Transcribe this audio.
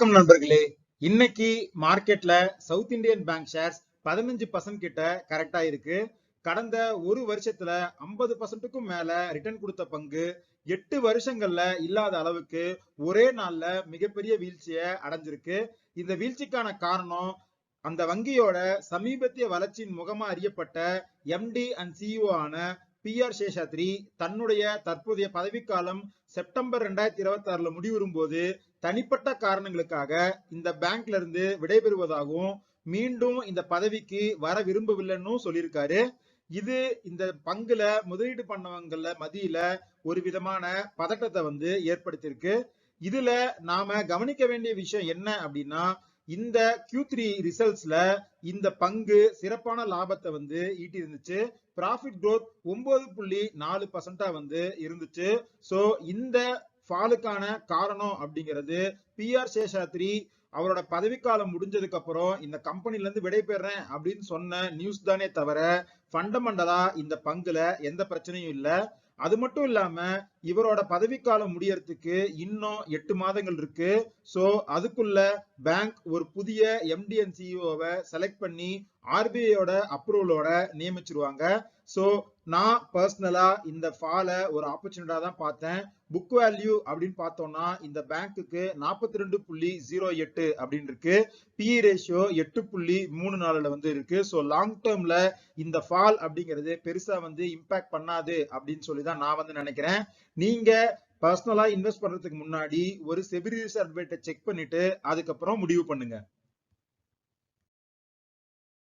வணக்கம் நண்பர்களே. இன்னைக்கு மார்க்கெட்ல சவுத் இந்தியன் பேங்க் ஷேர்ஸ் பதினஞ்சு பர்சன்ட் கிட்ட கரெக்டா இருக்கு. கடந்த ஒரு வருஷத்துல ஐம்பது பர்சன்ட்டுக்கும் மேல ரிட்டர்ன் கொடுத்த பங்கு எட்டு வருஷங்கள்ல இல்லாத அளவுக்கு ஒரே நாள்ல மிகப்பெரிய வீழ்ச்சியை அடைஞ்சிருக்கு. இந்த வீழ்ச்சிக்கான காரணம் அந்த வங்கியோட சமீபத்திய வளர்ச்சியின் முகமா அறியப்பட்ட எம்டி அண்ட் சிஇஓ ஆன பி ஆர் சேஷாத்ரி தன்னுடைய தற்போதைய பதவிக்காலம் செப்டம்பர் ரெண்டாயிரத்தி இருபத்தி ஆறுல முடிவுறும் போது தனிப்பட்ட காரணங்களுக்காக இந்த பேங்க்ல இருந்து விடைபெறுவதாகவும் மீண்டும் இந்த பதவிக்கு வர விரும்பவில்லைன்னு சொல்லியிருக்காரு. இது இந்த பங்குல முதலீடு பண்ணவங்கள மதியில ஒரு விதமான பதட்டத்தை வந்து ஏற்படுத்தியிருக்கு. இதுல நாம கவனிக்க வேண்டிய விஷயம் என்ன அப்படின்னா இந்த கியூ த்ரீ ரிசல்ட்ஸ்ல இந்த பங்கு சிறப்பான லாபத்தை வந்து ஈட்டி இருந்துச்சு ப்ராஃபிட் க்ரோத் ஒன்பது புள்ளி நாலு பர்சன்டா வந்து இருந்துச்சு. சோ இந்த ஃபாலுக்கான காரணம் அப்படிங்கிறது பி ஆர் சேஷாத்ரி அவரோட பதவிக்காலம் முடிஞ்சதுக்கு அப்புறம் இந்த கம்பெனில இருந்து விடைபெறேன் அப்படின்னு சொன்ன நியூஸ் தானே தவிர ஃபண்டமெண்டலா இந்த பங்குல எந்த பிரச்சனையும் இல்ல. அது மட்டும் இல்லாம இவரோட பதவிக்காலம் முடியறதுக்கு இன்னும் எட்டு மாதங்கள் இருக்கு. சோ அதுக்குள்ள பேங்க் ஒரு புதிய எம்டிஎன் சிஇஓவை செலக்ட் பண்ணி ஆர்பிஐயோட அப்ரூவலோட நியமிச்சிருவாங்க. சோ நான் பர்சனலா இந்த ஃபாலை ஒரு ஆப்பர்ச்சுனிட்டா தான் பார்த்தேன். புக் வேல்யூ அப்படின்னு பார்த்தோம்னா இந்த பேங்க்குக்கு நாற்பத்தி ரெண்டு புள்ளி ஜீரோ எட்டு அப்படின்னு இருக்கு. பிஇ ரேஷியோ எட்டு புள்ளி மூணு நாலுல வந்து இருக்கு. ஸோ லாங் டேர்ம்ல இந்த ஃபால் அப்படிங்கிறது பெருசா வந்து இம்பாக்ட் பண்ணாது அப்படின்னு சொல்லி தான் நான் வந்து நினைக்கிறேன். நீங்க பர்சனலா இன்வெஸ்ட் பண்றதுக்கு முன்னாடி ஒரு செபி ரிசர்வேட்டை செக் பண்ணிட்டு அதுக்கப்புறம் முடிவு பண்ணுங்க.